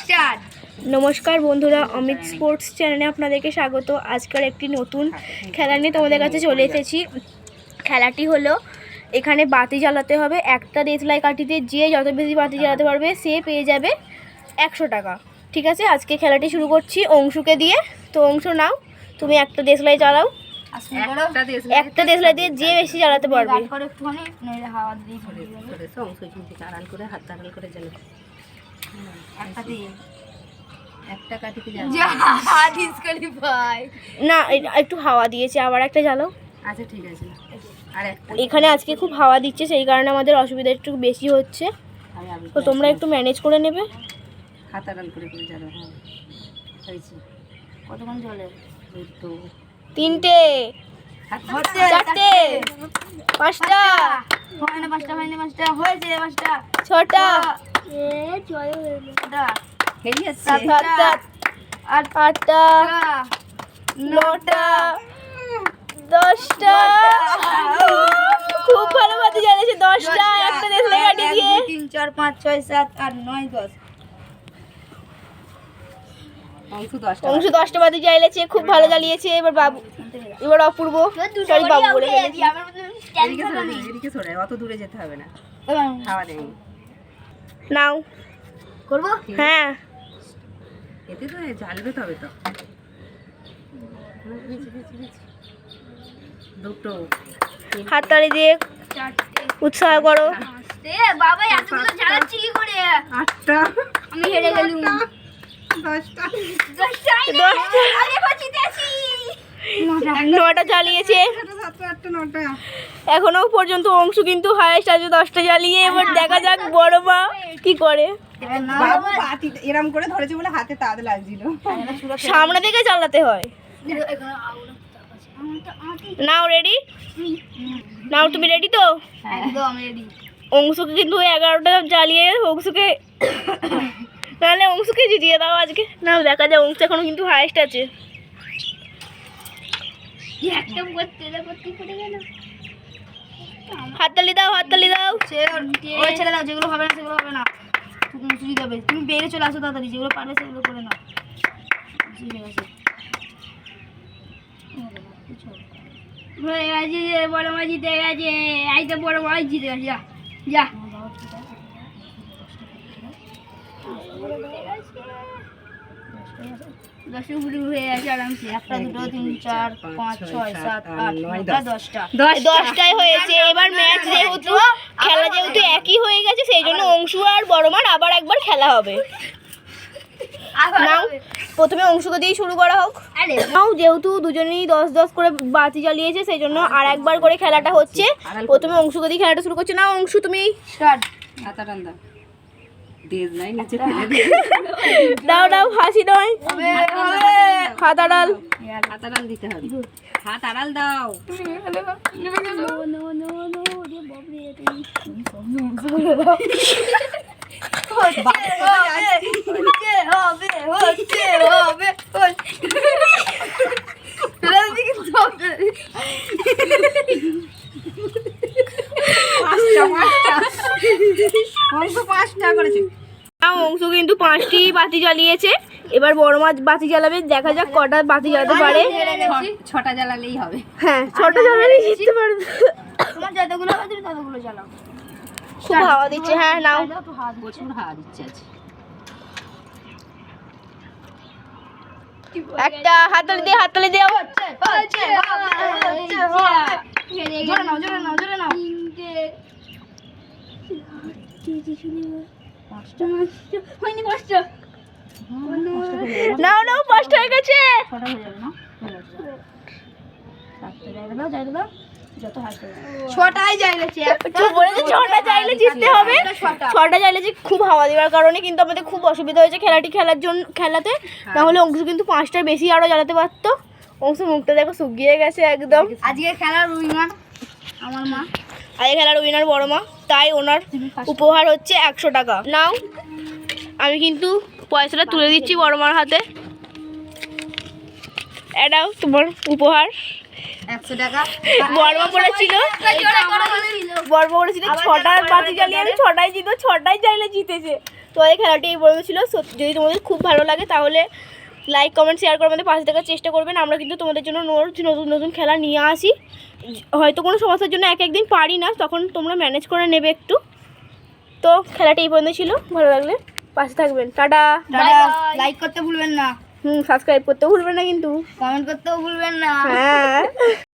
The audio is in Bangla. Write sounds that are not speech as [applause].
স্টার্ট নমস্কার বন্ধুরা অমিত স্পোর্টস চ্যানেলে আপনাদেরকে স্বাগত। আজকের একটি নতুন খেলা নিয়ে তোমাদের কাছে চলে এসেছি। খেলাটি হলো এখানে বাতি জ্বালাতে হবে একটা দেশলাই কাঠিতে যে যত বেশি বাতি জ্বালাতে পারবে সে পেয়ে যাবে একশো টাকা। ঠিক আছে আজকে খেলাটি শুরু করছি অংশুকে দিয়ে। তো অংশ নাও তুমি একটা দেশলাই চালাও একটা দেশ একটা দেশলাই দিয়ে যে বেশি জ্বালাতে পারবে। না একটু হাওয়া দিয়েছে আবার একটা জ্বালাও। আচ্ছা ঠিক আছে। আর এখানে আজকে খুব হাওয়া দিচ্ছে সেই কারণে আমাদের অসুবিধা একটু বেশি হচ্ছে। তো তোমরা একটু ম্যানেজ করে নেবে। করে করে হ্যাঁ। হয়েছে। কতক্ষণ চলে? তো। তিনটে। চারটে। পাঁচটা। হয় না পাঁচটা হয় না পাঁচটা। হয়েছে পাঁচটা। ছটা। আটটা নটা দশটা খুব ভালো জ্বালিয়েছে দশটা একটা দেখলে কাটি দিয়ে তিন চার পাঁচ ছয় সাত আট নয় দশ অংশ দশটা জ্বালিয়েছে খুব ভালো জ্বালিয়েছে এবার বাবু এবার অপূর্ব সরি বাবু বলে এদিকে সরে অত দূরে যেতে হবে না হাওয়া দেয়নি নাও। করব? হ্যাঁ। এতে তো জ্বালবে তবে তো। দুটো। হাততালি দিয়ে উৎসাহ করো। বাবা এতগুলো জ্বালাচ্ছি কি করে? আটটা। আমি হেরে গেলুম। দশটা। নটা। জ্বালিয়েছে। এখনও পর্যন্ত অংশ কিন্তু হায়েস্ট আছে দশটা জ্বালিয়ে এবার দেখা যাক বড় মা কি করে। না এরম করে ধরেছে বলে হাতে তাদ লাগছিল। সামনে থেকে চালাতে হয়। নাও রেডি নাও তুমি রেডি তো? একদম রেডি অংশকে কিন্তু একটা জ্বালিয়ে অংশকে [coughs] নাহলে অংশকে জিতিয়ে দাও আজকে। নাও দেখা যায় অংশ এখনও কিন্তু হায়েস্ট আছে একটা করতে করতে পড়ে গেল হাততালি দাও হাততালি দাও। ওই ছেড়ে দাও যেগুলো হবে না সেগুলো হবে না। তুমি মুসুরি দেবে। তুমি বেরিয়ে চলে আসো তাড়াতাড়ি যেগুলো পারবে সেগুলো করে নাও। জি, হয়ে গেছে। বড় মাছ জিতে গেছে। এই তো বড় মাছ জিতে গেছে। যা যা। দশটা উপরে গেছে আরামসে। একটা দুটো তিন চার পাঁচ ছয় সাত আট নয়টা দশটা দশটায় হয়েছে। এবার ম্যাচ যেহেতু খেলা যেহেতু একই হয়ে গেছে সেই জন্য অংশু আর আবার একবার খেলা হবে। নাও প্রথমে অংশকে দিয়ে শুরু করা হোক। নাও যেহেতু দুজনেই দশ দশ করে বাতি জ্বালিয়েছে সেই জন্য আর একবার করে খেলাটা হচ্ছে। প্রথমে অংশকে দিয়ে খেলাটা শুরু করছে। না অংশু তুমি স্টার্ট দাও দাও হাসি নয় হাত আড়াল হাত আড়াল দিতে হবে হাত আড়াল দাও হবে হচ্ছে হবে পাঁচটা পাঁচটা অংশ পাঁচটা করেছে। অংশ কিন্তু পাঁচটি বাতি জ্বালিয়েছে। এবার বড় মাছ বাতি জ্বালাবে দেখা যাক কটা বাতি জ্বালাতে পারে। ছটা জ্বালালেই হবে। হ্যাঁ ছোট জ্বালালে জিততে পারবে। তোমার যতগুলো হবে তুমি ততগুলো চালাও খুব হাওয়া দিচ্ছে হ্যাঁ নাও। প্রচুর হাওয়া দিচ্ছে আছে একটা হাততালি দিয়ে হাততালি দিয়ে হচ্ছে হচ্ছে জোরে নাও জোরে নাও জোরে নাও। পাঁচটা হয়নি পাঁচটা। নাও নাও পাঁচটা হয়ে গেছে। হয়ে চাইলে খুব হাওয়া দেওয়ার কারণে কিন্তু আমাদের খুব অসুবিধা হয়েছে খেলাটি খেলার জন্য খেলাতে। না হলে অংশ কিন্তু পাঁচটার বেশি আরও জ্বালাতে পারতো। অংশ মুখটা দেখো শুকিয়ে গেছে একদম। আজকে খেলার উইনার আমার মা। আর এই খেলার উইনার বড় মা। তাই ওনার উপহার হচ্ছে একশো টাকা। নাও আমি কিন্তু পয়সাটা তুলে দিচ্ছি বড় মার হাতে। এটাও তোমার উপহার। বর্মা পড়েছিল বর্মা পড়েছিল ছটা বাতি জ্বালিয়ে আমি ছটায় জিতো ছটায় চাইলে জিতেছে। তো এই খেলাটি এই ছিল যদি তোমাদের খুব ভালো লাগে তাহলে লাইক কমেন্ট শেয়ার করে আমাদের পাশে থাকার চেষ্টা করবেন। আমরা কিন্তু তোমাদের জন্য রোজ নতুন নতুন খেলা নিয়ে আসি। হয়তো কোনো সমস্যার জন্য এক একদিন পারি না তখন তোমরা ম্যানেজ করে নেবে একটু। তো খেলাটা এই পর্যন্ত ছিল। ভালো লাগলে পাশে থাকবেন। টাটা। লাইক করতে ভুলবেন না। হুম সাবস্ক্রাইব করতেও ভুলবেন না কিন্তু। কমেন্ট করতেও ভুলবেন না। হ্যাঁ।